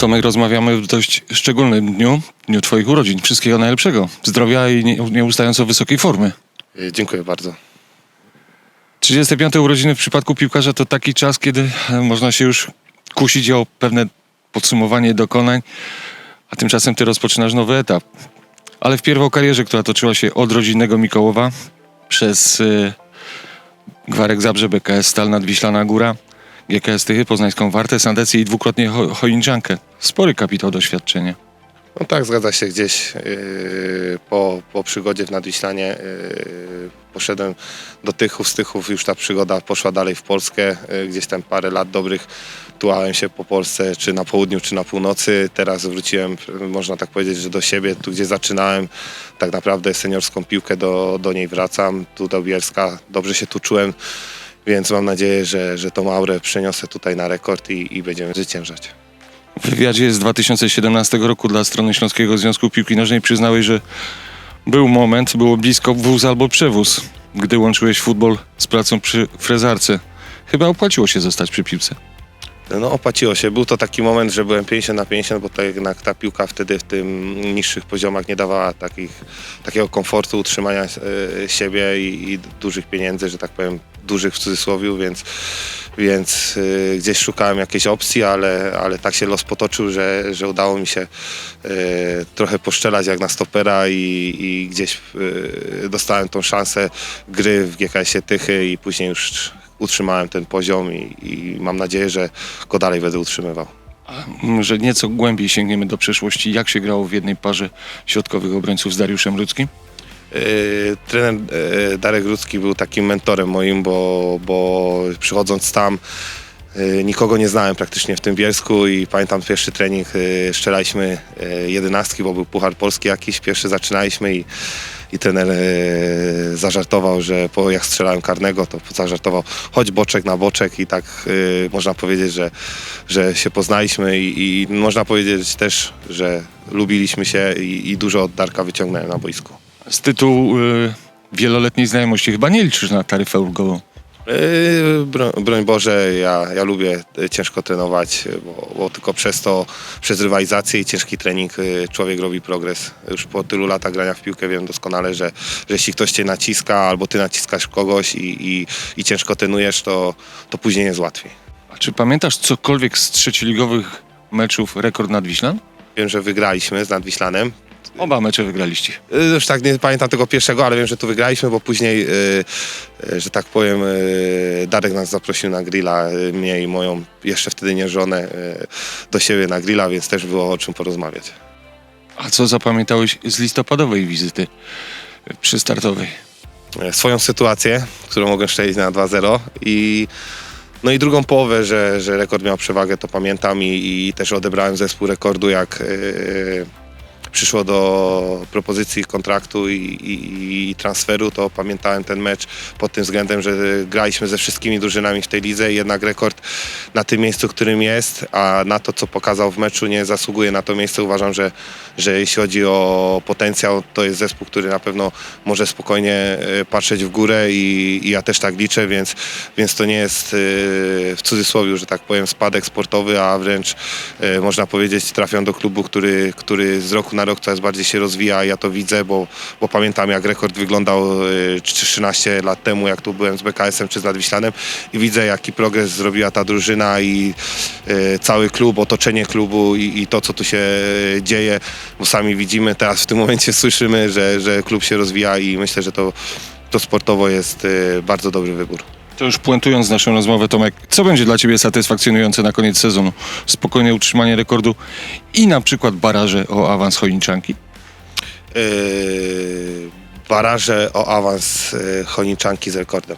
Tomek, rozmawiamy w dość szczególnym dniu, dniu Twoich urodzin. Wszystkiego najlepszego. Zdrowia i nie- nieustająco wysokiej formy. Y, Dziękuję bardzo. 35 urodziny w przypadku piłkarza to taki czas, kiedy e, można się już kusić o pewne podsumowanie dokonań, a tymczasem Ty rozpoczynasz nowy etap. Ale w pierwszą karierze, która toczyła się od rodzinnego Mikołowa przez y, Gwarek Zabrze, BKS Stal Nadwiślana Góra, GKS Tychy, Poznańską Wartę, Sandecję i dwukrotnie Choinczankę. Spory kapitał doświadczenia. No tak, zgadza się. Gdzieś yy, po, po przygodzie w Nadwiślanie yy, poszedłem do Tychów, z Tychów już ta przygoda poszła dalej w Polskę. Yy, gdzieś tam parę lat dobrych tułałem się po Polsce, czy na południu, czy na północy. Teraz wróciłem, można tak powiedzieć, że do siebie, tu gdzie zaczynałem. Tak naprawdę seniorską piłkę do, do niej wracam, tu do Bielska. Dobrze się tu czułem, więc mam nadzieję, że, że tą aurę przeniosę tutaj na rekord i, i będziemy zwyciężać. W wywiadzie z 2017 roku dla strony Śląskiego Związku Piłki Nożnej przyznałeś, że był moment, było blisko wóz albo przewóz, gdy łączyłeś futbol z pracą przy frezarce. Chyba opłaciło się zostać przy piłce. No opłaciło się. Był to taki moment, że byłem 50 na 50, bo to jednak ta piłka wtedy w tym niższych poziomach nie dawała takich, takiego komfortu utrzymania e, siebie i, i dużych pieniędzy, że tak powiem, dużych w cudzysłowie, więc, więc e, gdzieś szukałem jakiejś opcji, ale, ale tak się los potoczył, że, że udało mi się e, trochę poszczelać jak na stopera i, i gdzieś dostałem tą szansę gry w GKS-ie Tychy i później już utrzymałem ten poziom i, i mam nadzieję, że go dalej będę utrzymywał. Że nieco głębiej sięgniemy do przeszłości. Jak się grało w jednej parze środkowych obrońców z Dariuszem Ludzkim? Yy, trener yy, Darek Rudzki był takim mentorem moim, bo, bo przychodząc tam nikogo nie znałem praktycznie w tym Bielsku i pamiętam pierwszy trening yy, strzelaliśmy yy, jedenastki, bo był Puchar Polski jakiś, pierwszy zaczynaliśmy i, i trener zażartował, że po jak strzelałem karnego, to zażartował chodź boczek na boczek i tak można powiedzieć, że, że się poznaliśmy i, i można powiedzieć też, że lubiliśmy się i, i dużo od Darka wyciągnąłem na boisku. Z tytułu y, wieloletniej znajomości chyba nie liczysz na taryfę ulgową. Yy, Broń, broń Boże, ja, ja lubię y, ciężko trenować, y, bo, bo tylko przez to, przez rywalizację i ciężki trening y, człowiek robi progres. Już po tylu latach grania w piłkę wiem doskonale, że, że jeśli ktoś cię naciska albo ty naciskasz kogoś i, i, i ciężko trenujesz, to, to później jest łatwiej. A czy pamiętasz cokolwiek z trzecioligowych meczów rekord Nadwiślan? Wiem, że wygraliśmy z Nadwiślanem. Oba mecze wygraliście. Y, Już tak nie pamiętam tego pierwszego, ale wiem, że tu wygraliśmy, bo później, y, y, że tak powiem, y, Darek nas zaprosił na grilla, y, mnie i moją jeszcze wtedy nie żonę, y, do siebie na grilla, więc też było o czym porozmawiać. A co zapamiętałeś z listopadowej wizyty przy startowej? Y, Swoją sytuację, którą mogłem szczęścić na 2-0 i no i drugą połowę, że, że rekord miał przewagę, to pamiętam i, i też odebrałem zespół rekordu, jak y, przyszło do propozycji kontraktu i, i, i transferu, to pamiętałem ten mecz pod tym względem, że graliśmy ze wszystkimi drużynami w tej lidze i jednak rekord na tym miejscu, którym jest, a na to, co pokazał w meczu, nie zasługuje na to miejsce. Uważam, że, że jeśli chodzi o potencjał, to jest zespół, który na pewno może spokojnie e, patrzeć w górę i, i ja też tak liczę, więc, więc to nie jest e, w cudzysłowie, że tak powiem, spadek sportowy, a wręcz e, można powiedzieć trafią do klubu, który, który z roku na rok coraz bardziej się rozwija. Ja to widzę, bo, bo pamiętam jak rekord wyglądał e, 13 lat temu, jak tu byłem z BKS-em czy z Nadwiślanem i widzę jaki progres zrobiła ta drużyna i e, cały klub, otoczenie klubu i, i to, co tu się e, dzieje, bo sami widzimy, teraz w tym momencie słyszymy, że, że klub się rozwija i myślę, że to, to sportowo jest e, bardzo dobry wybór. To już puentując naszą rozmowę, Tomek, co będzie dla Ciebie satysfakcjonujące na koniec sezonu? Spokojne utrzymanie rekordu i na przykład baraże o awans Choinczanki? Yy, baraże o awans yy, Choniczanki z rekordem.